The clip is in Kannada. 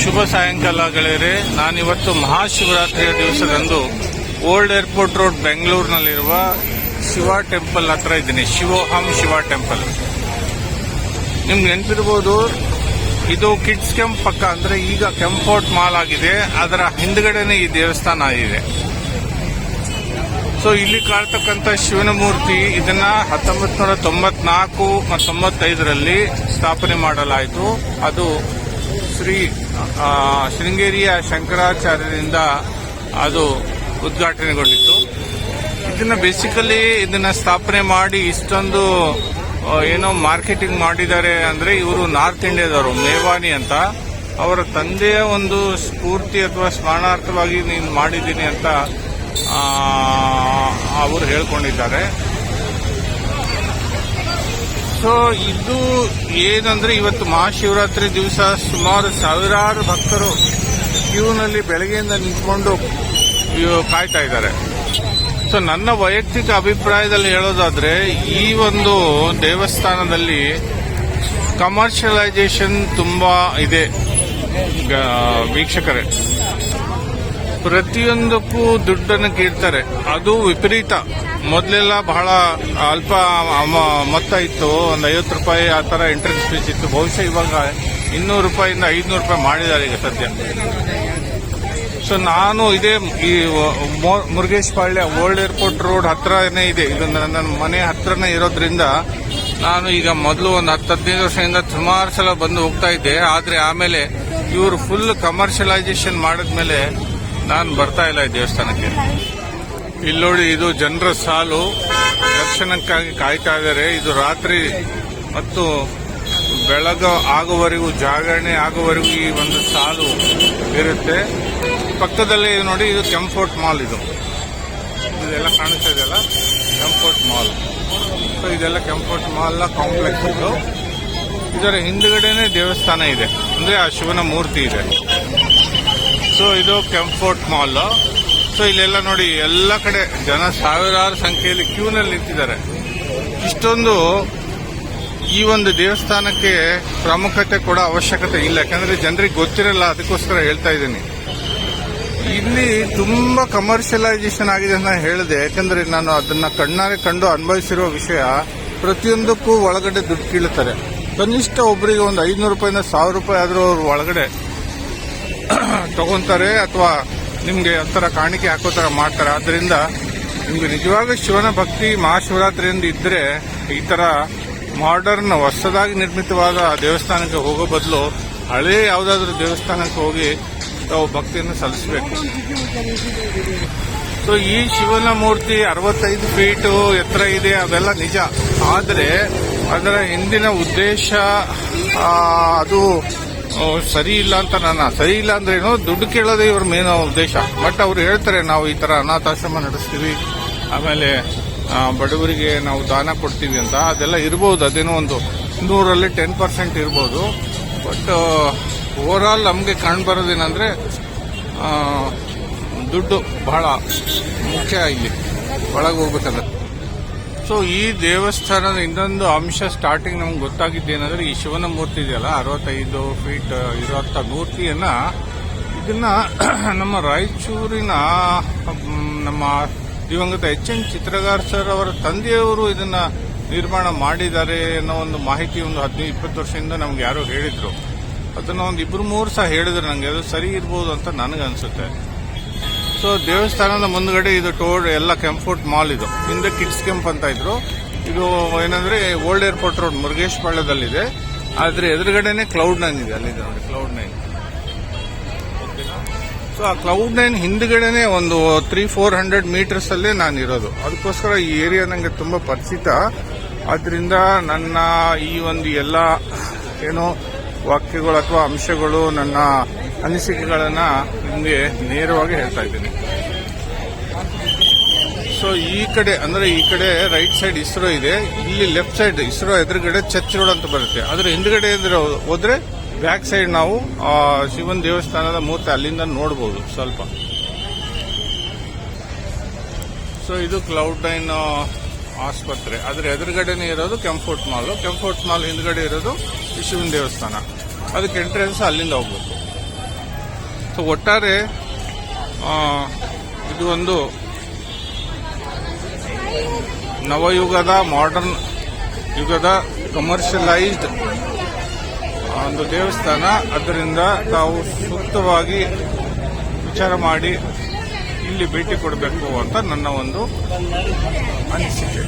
ಶುಭ ಸಾಯಂಕಾಲ ಗೆಳೆಯರೆ, ನಾನಿವತ್ತು ಮಹಾಶಿವರಾತ್ರಿಯ ದಿವಸದಂದು ಓಲ್ಡ್ ಏರ್ಪೋರ್ಟ್ ರೋಡ್ ಬೆಂಗಳೂರಿನಲ್ಲಿರುವ ಶಿವ ಟೆಂಪಲ್ ಹತ್ರ ಇದ್ದೀನಿ. ಶಿವೋಹಂ ಶಿವ ಟೆಂಪಲ್ ನಿಮ್ಗೆ ನೆನಪಿರ್ಬೋದು, ಇದು ಕಿಡ್ಸ್ ಕೆಂಪ್ ಪಕ್ಕ ಅಂದ್ರೆ ಈಗ ಕೆಂಪೋರ್ಟ್ ಮಾಲ್ ಆಗಿದೆ. ಅದರ ಹಿಂದ್ಗಡೆನೆ ಈ ದೇವಸ್ಥಾನ ಇದೆ. ಸೊ ಇಲ್ಲಿ ಕಾಣ್ತಕ್ಕಂಥ ಶಿವನ ಮೂರ್ತಿ ಇದನ್ನ ಹತ್ತೊಂಬತ್ ನೂರ ತೊಂಬತ್ನಾಲ್ಕು ಮತ್ತು ತೊಂಬತ್ತೈದರಲ್ಲಿ ಸ್ಥಾಪನೆ ಮಾಡಲಾಯಿತು. ಅದು ಶ್ರೀ ಶೃಂಗೇರಿಯ ಶಂಕರಾಚಾರ್ಯರಿಂದ ಅದು ಉದ್ಘಾಟನೆಗೊಂಡಿತ್ತು. ಇದನ್ನ ಬೇಸಿಕಲಿ ಇದನ್ನ ಸ್ಥಾಪನೆ ಮಾಡಿ ಇಷ್ಟೊಂದು ಏನೋ ಮಾರ್ಕೆಟಿಂಗ್ ಮಾಡಿದ್ದಾರೆ ಅಂದ್ರೆ ಇವರು ನಾರ್ತ್ ಇಂಡಿಯಾದವರು ಮೇವಾನಿ ಅಂತ. ಅವರ ತಂದೆಯ ಒಂದು ಸ್ಫೂರ್ತಿ ಅಥವಾ ಸ್ಮರಣಾರ್ಥವಾಗಿ ನೀನು ಮಾಡಿದ್ದೀನಿ ಅಂತ ಅವರು ಹೇಳ್ಕೊಂಡಿದ್ದಾರೆ. ಸೊ, ಇದು ಏನಂದ್ರೆ ಇವತ್ತು ಮಹಾಶಿವರಾತ್ರಿ ದಿವಸ ಸುಮಾರು ಸಾವಿರಾರು ಭಕ್ತರು ಕ್ಯೂನಲ್ಲಿ ಬೆಳಗ್ಗೆಯಿಂದ ನಿಂತ್ಕೊಂಡು ಕಾಯ್ತಾ ಇದ್ದಾರೆ. ಸೊ, ನನ್ನ ವೈಯಕ್ತಿಕ ಅಭಿಪ್ರಾಯದಲ್ಲಿ ಹೇಳೋದಾದ್ರೆ, ಈ ಒಂದು ದೇವಸ್ಥಾನದಲ್ಲಿ ಕಮರ್ಷಿಯಲೈಸೇಷನ್ ತುಂಬಾ ಇದೆ ವೀಕ್ಷಕರೇ. ಪ್ರತಿಯೊಂದಕ್ಕೂ ದುಡ್ಡನ್ನು ಕೇಳ್ತಾರೆ. ಅದು ವಿಪರೀತ. ಮೊದಲೆಲ್ಲ ಬಹಳ ಅಲ್ಪ ಮೊತ್ತ ಇತ್ತು. ಒಂದು ಐವತ್ತು ರೂಪಾಯಿ ಆ ಥರ ಎಂಟ್ರೆನ್ಸ್ ಫೀಸ್ ಇತ್ತು. ಬಹುಶಃ ಇವಾಗ ಇನ್ನೂರು ರೂಪಾಯಿಂದ ಐದುನೂರು ರೂಪಾಯಿ ಮಾಡಿದ್ದಾರೆ ಈಗ ಸದ್ಯ. ಸೊ ನಾನು ಇದೇ ಈ Murugesh Palya old airport road ಹತ್ರನೇ ಇದೆ. ಇದು ನನ್ನ ಮನೆ ಹತ್ರನೇ ಇರೋದ್ರಿಂದ ನಾನು ಈಗ ಮೊದಲು ಒಂದು ಹತ್ತು, ಹದಿನೈದು ವರ್ಷದಿಂದ ಸುಮಾರು ಸಲ ಬಂದು ಹೋಗ್ತಾ ಇದ್ದೆ. ಆದರೆ ಆಮೇಲೆ ಇವರು ಫುಲ್ ಕಮರ್ಷಿಯಲೈಸೇಷನ್ ಮಾಡಿದ್ಮೇಲೆ ನಾನು ಬರ್ತಾ ಇಲ್ಲ ಈ ದೇವಸ್ಥಾನಕ್ಕೆ. ಇಲ್ಲಿ ನೋಡಿ, ಇದು ಜನರ ಸಾಲು. ದರ್ಶನಕ್ಕಾಗಿ ಕಾಯ್ತಾ ಇದ್ದಾರೆ. ಇದು ರಾತ್ರಿ ಮತ್ತು ಬೆಳಗ ಆಗುವವರೆಗೂ, ಜಾಗರಣೆ ಆಗುವವರೆಗೂ ಈ ಒಂದು ಸಾಲು ಇರುತ್ತೆ. ಪಕ್ಕದಲ್ಲಿ ನೋಡಿ, ಇದು ಕೆಂಫೋರ್ಟ್ ಮಾಲ್ ಇದು. ಇದೆಲ್ಲ ಕಾಣಿಸ್ತಾ ಇದೆಯಲ್ಲ ಕೆಂಫೋರ್ಟ್ ಮಾಲ್. ಸೊ ಇದೆಲ್ಲ ಕೆಂಫೋರ್ಟ್ ಮಾಲ್ ಕಾಂಪ್ಲೆಕ್ಸ್ ಇದು. ಇದರ ಹಿಂದ್ಗಡೆನೆ ದೇವಸ್ಥಾನ ಇದೆ. ಅಂದ್ರೆ ಆ ಶಿವನ ಮೂರ್ತಿ ಇದೆ. ಸೊ ಇದು ಕೆಂಪೋರ್ಟ್ ಮಾಲ್ ಸೊ ಇಲ್ಲೆಲ್ಲ ನೋಡಿ, ಎಲ್ಲ ಕಡೆ ಜನ ಸಾವಿರಾರು ಸಂಖ್ಯೆಯಲ್ಲಿ ಕ್ಯೂನಲ್ಲಿ ನಿಂತಿದ್ದಾರೆ. ಇಷ್ಟೊಂದು ಈ ಒಂದು ದೇವಸ್ಥಾನಕ್ಕೆ ಪ್ರಾಮುಖ್ಯತೆ ಕೂಡ ಅವಶ್ಯಕತೆ ಇಲ್ಲ. ಯಾಕಂದ್ರೆ ಜನರಿಗೆ ಗೊತ್ತಿರಲ್ಲ, ಅದಕ್ಕೋಸ್ಕರ ಹೇಳ್ತಾ ಇದ್ದೀನಿ. ಇಲ್ಲಿ ತುಂಬಾ ಕಮರ್ಷಿಯಲೈಸೇಷನ್ ಆಗಿದೆ ಅಂತ ಹೇಳಿದೆ. ಯಾಕಂದ್ರೆ ನಾನು ಅದನ್ನ ಕಣ್ಣಾರೆ ಕಂಡು ಅನುಭವಿಸಿರುವ ವಿಷಯ, ಪ್ರತಿಯೊಂದಕ್ಕೂ ಒಳಗಡೆ ದುಡ್ಡು ಕೀಳುತ್ತಾರೆ. ಕನಿಷ್ಠ ಒಬ್ಬರಿಗೆ ಒಂದು ಐನೂರು ರೂಪಾಯಿಂದ ಸಾವಿರ ರೂಪಾಯಿ ಆದರೂ ಅವ್ರ ಒಳಗಡೆ ತಗೊಂತಾರೆ ಅಥವಾ ನಿಮ್ಗೆ ಒಂಥರ ಕಾಣಿಕೆ ಹಾಕೋ ತರ ಮಾಡ್ತಾರೆ. ಆದ್ರಿಂದ ನಿಮ್ಗೆ ನಿಜವಾಗ ಶಿವನ ಭಕ್ತಿ ಮಹಾಶಿವರಾತ್ರಿಯಿಂದ ಇದ್ರೆ ಈ ತರ ಮಾಡರ್ನ್ ಹೊಸದಾಗಿ ನಿರ್ಮಿತವಾದ ದೇವಸ್ಥಾನಕ್ಕೆ ಹೋಗೋ ಬದಲು ಹಳೇ ಯಾವುದಾದ್ರೂ ದೇವಸ್ಥಾನಕ್ಕೆ ಹೋಗಿ ತಾವು ಭಕ್ತಿಯನ್ನು ಸಲ್ಲಿಸಬೇಕು. ಸೊ ಈ ಶಿವನ ಮೂರ್ತಿ ಅರವತ್ತೈದು ಫೀಟು ಎತ್ತರ ಇದೆ, ಅವೆಲ್ಲ ನಿಜ. ಆದರೆ ಅದರ ಹಿಂದಿನ ಉದ್ದೇಶ ಅದು ಸರಿ ಇಲ್ಲ ಅಂತ ನನ್ನ ಸರಿ ಇಲ್ಲ ಅಂದ್ರೆ ಏನು ದುಡ್ಡು ಕೇಳೋದೇ ಇವ್ರ ಮೇನ್ ಉದ್ದೇಶ. ಬಟ್ ಅವ್ರು ಹೇಳ್ತಾರೆ, ನಾವು ಈ ತರ ಅನಾಥಾಶ್ರಮ ನಡೆಸ್ತೀವಿ. ಆಮೇಲೆ ಬಡವರಿಗೆ ನಾವು ದಾನ ಕೊಡ್ತೀವಿ ಅಂತ. ಅದೆಲ್ಲ ಇರ್ಬೋದು, ಅದೇನೋ ಒಂದು ನೂರಲ್ಲಿ ಟೆನ್ ಪರ್ಸೆಂಟ್ ಇರ್ಬೋದು. ಬಟ್ ಓವರ್ ಆಲ್ ನಮಗೆ ಕಂಡು ಬರೋದೇನಂದ್ರೆ ದುಡ್ಡು ಬಹಳ ಮುಖ್ಯ ಇಲ್ಲಿ. ಒಳಗೆ ಹೋಗ್ಬೇಕಂದ್ರೆ. ಸೊ ಈ ದೇವಸ್ಥಾನದ ಇನ್ನೊಂದು ಅಂಶ ಸ್ಟಾರ್ಟಿಂಗ್ ನಮ್ಗೆ ಗೊತ್ತಾಗಿದ್ದೇನೆಂದ್ರೆ ಈ ಶಿವನ ಮೂರ್ತಿ ಇದೆಯಲ್ಲ, ಅರವತ್ತೈದು ಫೀಟ್ ಇರುವಂತ ಮೂರ್ತಿಯನ್ನ ಇದನ್ನ ನಮ್ಮ ರಾಯಚೂರಿನ ನಮ್ಮ ದಿವಂಗತ ಎಚ್ ಎನ್ ಚಿತ್ರಗಾರ್ ಸರ್ ಅವರ ತಂದೆಯವರು ಇದನ್ನ ನಿರ್ಮಾಣ ಮಾಡಿದ್ದಾರೆ ಅನ್ನೋ ಒಂದು ಮಾಹಿತಿ ಒಂದು ಹದಿನೈದು ಇಪ್ಪತ್ತು ವರ್ಷದಿಂದ ನಮ್ಗೆ ಯಾರೋ ಹೇಳಿದ್ರು. ಅದನ್ನ ಒಂದು ಇಬ್ರು ಮೂರು ಸಹ ಹೇಳಿದ್ರು ನನಗೆ ಅದು ಸರಿ ಇರ್ಬೋದು ಅಂತ ನನಗನ್ಸುತ್ತೆ. ಸೊ ದೇವಸ್ಥಾನದ ಮುಂದ್ಗಡೆ ಇದು ಟೋಡ್ ಎಲ್ಲ ಕೆಂಫೋರ್ಟ್ ಮಾಲ್ ಇದು. ಹಿಂದೆ ಕಿಡ್ಸ್ ಕೆಂಪ್ ಅಂತ ಇದ್ರು. ಇದು ಏನಂದ್ರೆ ಓಲ್ಡ್ ಏರ್ಪೋರ್ಟ್ ರೋಡ್ ಮುರುಗೇಶ್ ಪಾಳ್ಯದಲ್ಲಿದೆ ಆದ್ರೆ ಎದುರುಗಡೆನೆ ಕ್ಲೌಡ್ ನೈನ್ ಇದೆ. ಅಲ್ಲಿ ಕ್ಲೌಡ್ ನೈನ್ ಸೊ ಆ ಕ್ಲೌಡ್ ನೈನ್ ಹಿಂದ್ಗಡೆನೆ ಒಂದು ತ್ರೀ ಫೋರ್ ಹಂಡ್ರೆಡ್ ಮೀಟರ್ಸ್ ಅಲ್ಲೇ ನಾನು ಇರೋದು ಅದಕ್ಕೋಸ್ಕರ ಈ ಏರಿಯಾ ನಂಗೆ ತುಂಬಾ ಪರಿಚಿತ. ಆದ್ರಿಂದ ನನ್ನ ಈ ಒಂದು ಎಲ್ಲ ಏನು ವಾಕ್ಯಗಳು ಅಥವಾ ಅಂಶಗಳು, ನನ್ನ ಅನಿಸಿಕೆಗಳನ್ನ ನಿಮಗೆ ನೇರವಾಗಿ ಹೇಳ್ತಾ ಇದ್ದೀನಿ. ಸೊ ಈ ಕಡೆ, ಅಂದ್ರೆ ಈ ಕಡೆ ರೈಟ್ ಸೈಡ್ ಇಸ್ರೋ ಇದೆ. ಇಲ್ಲಿ ಲೆಫ್ಟ್ ಸೈಡ್ ಇಸ್ರೋ ಎದುರುಗಡೆ ಚರ್ಚ್ ರೋಡ್ ಅಂತ ಬರುತ್ತೆ. ಅದ್ರ ಹಿಂದ್ಗಡೆ ಇದ್ರೆ ಹೋದ್ರೆ ಬ್ಯಾಕ್ ಸೈಡ್ ನಾವು ಶಿವನ್ ದೇವಸ್ಥಾನದ ಮೂರ್ತಿ ಅಲ್ಲಿಂದ ನೋಡಬಹುದು ಸ್ವಲ್ಪ. ಸೊ ಇದು ಕ್ಲೌಡ್ ನೈನ್ ಆಸ್ಪತ್ರೆ. ಅದ್ರ ಎದುರುಗಡೆನೇ ಇರೋದು ಕೆಂಫೋರ್ಟ್ ಮಾಲ್ ಕೆಂಫೋರ್ಟ್ ಮಾಲ್ ಹಿಂದ್ಗಡೆ ಇರೋದು ಶಿವನ್ ದೇವಸ್ಥಾನ. ಅದಕ್ಕೆ ಎಂಟ್ರೆನ್ಸ್ ಅಲ್ಲಿಂದ ಹೋಗ್ಬೇಕು. ಸೊ ಒಟ್ಟಾರೆ ಇದು ಒಂದು ನವಯುಗದ ಮಾಡರ್ನ್ ಯುಗದ ಕಮರ್ಷಿಯಲೈಸ್ಡ್ ಒಂದು ದೇವಸ್ಥಾನ. ಅದರಿಂದ ತಾವು ಸೂಕ್ತವಾಗಿ ವಿಚಾರ ಮಾಡಿ ಇಲ್ಲಿ ಭೇಟಿ ಕೊಡಬೇಕು ಅಂತ ನನ್ನ ಒಂದು ಅನಿಸಿಕೆ.